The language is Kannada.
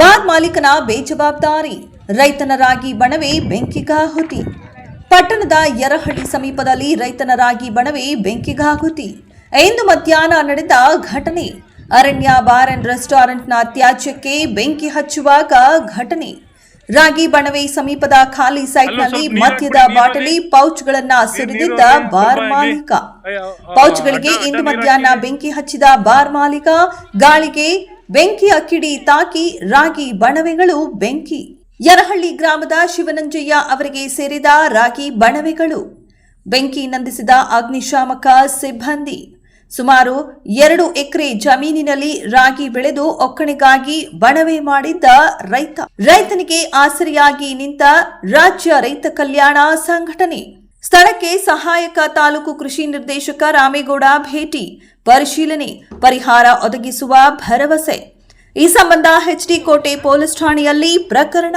ಬಾರ್ ಮಾಲೀಕನ ಬೇಜವಾಬ್ದಾರಿ. ರೈತನ ರಾಗಿ ಬಣವೆ ಬೆಂಕಿಗಾಹುತಿ ಪಟ್ಟಣದ ಯರಹಳ್ಳಿ ಸಮೀಪದಲ್ಲಿ ರೈತನ ರಾಗಿ ಬಣವೆ ಬೆಂಕಿಗಾಹುತಿ ಇಂದು ಮಧ್ಯಾಹ್ನ ನಡೆದ ಘಟನೆ. ಅರಣ್ಯ ಬಾರ್ ಅಂಡ್ ರೆಸ್ಟೋರೆಂಟ್ನ ತ್ಯಾಜ್ಯಕ್ಕೆ ಬೆಂಕಿ ಹಚ್ಚುವಾಗ ಘಟನೆ. ರಾಗಿ ಬಣವೆ ಸಮೀಪದ ಖಾಲಿ ಸೈಟ್ನಲ್ಲಿ ಮದ್ಯದ ಬಾಟಲಿ ಪೌಚ್ಗಳನ್ನ ಸುರಿದಿದ್ದ ಬಾರ್ ಮಾಲೀಕ. ಪೌಚ್ಗಳಿಗೆ ಇಂದು ಮಧ್ಯಾಹ್ನ ಬೆಂಕಿ ಹಚ್ಚಿದ ಬಾರ್ ಮಾಲೀಕ. ಗಾಳಿಗೆ ಬೆಂಕಿಯ ಕಿಡಿ ತಾಕಿ ರಾಗಿ ಬಣವೆಗಳು ಬೆಂಕಿ. ಯರಹಳ್ಳಿ ಗ್ರಾಮದ ಶಿವನಂಜಯ್ಯ ಅವರಿಗೆ ಸೇರಿದ ರಾಗಿ ಬಣವೆಗಳು. ಬೆಂಕಿ ನಂದಿಸಿದ ಅಗ್ನಿಶಾಮಕ ಸಿಬ್ಬಂದಿ. ಸುಮಾರು ಎರಡು ಎಕರೆ ಜಮೀನಿನಲ್ಲಿ ರಾಗಿ ಬೆಳೆದು ಒಕ್ಕಣೆಗಾಗಿ ಬಣವೆ ಮಾಡಿದ್ದ ರೈತ. ರೈತನಿಗೆ ಆಸರೆಯಾಗಿ ನಿಂತ ರಾಜ್ಯ ರೈತ ಕಲ್ಯಾಣ ಸಂಘಟನೆ. ಸ್ಥಳಕ್ಕೆ ಸಹಾಯಕ ತಾಲೂಕು ಕೃಷಿ ನಿರ್ದೇಶಕ ರಾಮೇಗೌಡ ಭೇಟಿ. ಪರಿಶೀಲನೆ, ಪರಿಹಾರ ಒದಗಿಸುವ ಭರವಸೆ. ಈ ಸಂಬಂಧ ಎಚ್ಡಿ ಕೋಟೆ ಪೊಲೀಸ್ ಠಾಣೆಯಲ್ಲಿ ಪ್ರಕರಣ.